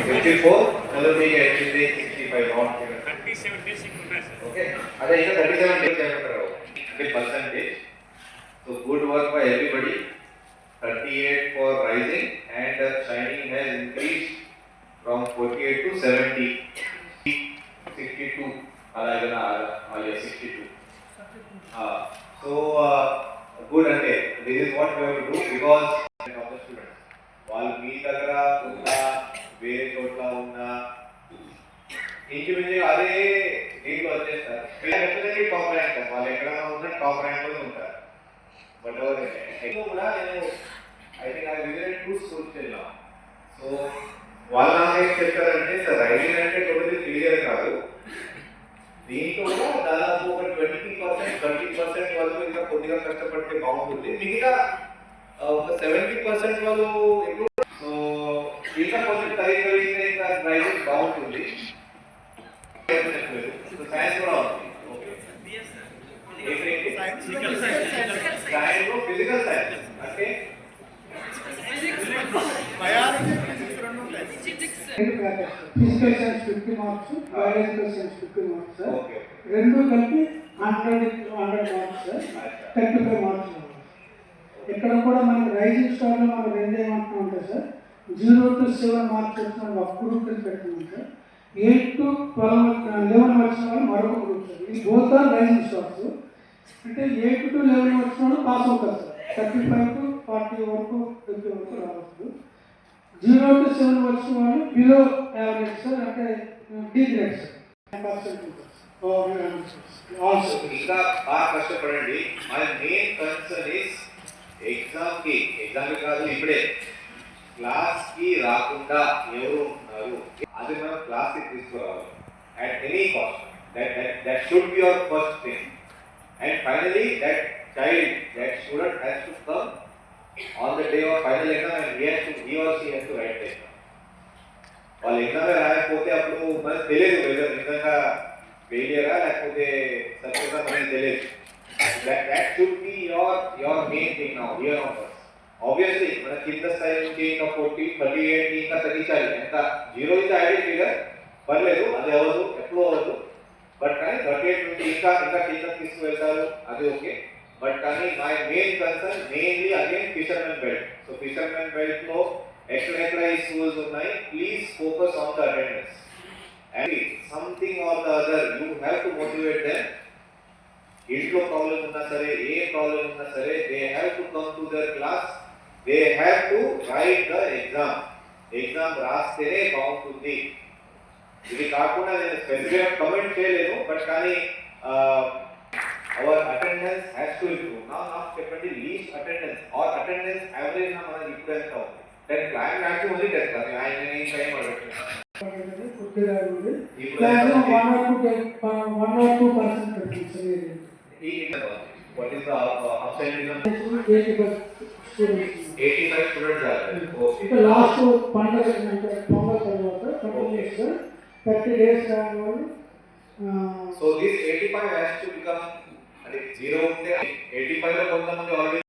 Fifty four మొదటి వచ్చింది sixty five బాగుంటుంది థర్టీ సెవెన్ డేస్ ఇంకా ఉన్నాయి సార్ ఓకే అదే ఇంకా థర్టీ సెవెన్ డేస్ ఏమంటారు అంటే percentage so good work by everybody thirty eight for rising and shining has increase from forty eight to seventy sixty two అలాగే sixty two so good అంటే this is what you to do because of the students వాళ్ళు మీ దగ్గర వేరే చోట్ల ఉన్నా. ఇంచుమించు అదే దీంట్లో వచ్చేస్తారు. డెఫినెట్లీ టాప్ ర్యాంక్ వాళ్ళు ఎక్కడైనా ఉన్న టాప్ ర్యాంక్లో ఉంటారు. బట్ ఎక్కువ కూడా నేను I think I visited two schools వెళ్ళాం సో వాళ్ళు నాకు ఏం చెప్తారంటే సార్ రైడింగ్ అంటే టోటలీ క్లియర్ కాదు. దీంట్లో కూడా దాదాపు ఒక ట్వంటీ పర్సెంట్ థర్టీ పర్సెంట్ వాళ్ళు ఇంకా కొద్దిగా కష్టపడితే బాగుంటుంది. మిగతా ఒక సెవెంటీ పర్సెంట్ వాళ్ళు ఎక్కువ సో ఇంకా బాగుంటుంది సైన్స్ కూడా ఉంది సైన్స్ ఫిజికల్ సైన్స్ అంటే physical science fifty marks biological science fifty marks రెండు కలిపి hundred hundred marks thirty five marks ఇక్కడ కూడా మనం రైజింగ్ స్టార్లో మనం రెండు ఏమంటున్నాం అంటే sir zero to seven marks వచ్చిన ఒక గ్రూప్ కింద పెట్టుకున్నాం sir eight to twelve eleven వచ్చిన వాళ్ళు మరొక గ్రూప్ సార్ ఇది బోత్ ఆర్ రైజింగ్ స్టార్స్ అంటే ఎయిట్ టు లెవెన్ వర్క్స్ వాళ్ళు పాస్ అవుతారు sir. Thirty five to forty వరకు ఫిఫ్టీ వరకు రావచ్చు. జీరో టు సెవెన్ వచ్చిన వాళ్ళు బిలో యావరేజ్ సార్ అంటే uh, D grade sir. Percent ఇంకా బాగా కష్టపడండి. మై మెయిన్ కన్సర్న్ ఇస్ ఎగ్జామ్కి ఎగ్జామ్కి ఎగ్జామ్ కాదు ఇప్పుడే. క్లాస్ కి రాకుండా ఎవరు ఉన్నారు అది మనం క్లాస్ కి తీసుకురావాలి at any cost that that should be your first thing and finally that child that student has to come on the day of final exam and he has to he or she has to write exam వాళ్ళు exam రాయకపోతే అప్పుడు మనకు తెలియదు whether నిజంగా ఫెయిలియరా లేకపోతే success అనేది తెలియదు that that should be your your main thing now here on first obviously మన కింద స్థాయి నుంచి ఇంకా ఫోర్టీ థర్టీ ఎయిట్ ఇంకా తగ్గించాలి ఎంత జీరో ఇంకా ఐడి ఫిగర్ పర్లేదు అది అవ్వదు ఎప్పుడూ అవ్వదు బట్ కానీ థర్టీ ఎయిట్ నుంచి ఇంకా ఇంకా కింద తీసుకువెళ్తారు అది ఓకే బట్ కానీ my main concern mainly again fishermen belt so fishermen belt లో ఎక్కడెక్కడ ఈ స్కూల్స్ ఉన్నాయి please focus on the attendance and something or the other you have to motivate them ఇంట్లో ప్రాబ్లం ఉన్నా సరే ఏ ప్రాబ్లం ఉన్నా సరే they have to come to their class they have to write the exam exam రాస్తేనే బాగుంటుంది ఇది కాకుండా నేను స్పెసిఫిక్ కమెంట్ చేయలేను బట్ కానీ our attendance has to improve నా నాకు చెప్పండి least attendance or attendance average నా మనకి ఇప్పుడు ఎంత ఉంది టెన్ క్లాస్ మ్యాక్సిమం ఉంది టెన్ క్లాస్ ఆయన నేను టైం అడుగుతున్నాను కొద్దిగా ఉంది ఇప్పుడు maximum one or two one or two percent పెట్టింది ఈ what is the upside eighty students 85 students are okay ఇంకా లాస్ట్ పండుగ అంటే పొంగల్ తర్వాత కంటిన్యూస్ థర్టీ డేస్ రాని వాళ్ళు so this 85 has to become అంటే జీరో ఉంటే 85 లో కొంతమంది ఆల్రెడీ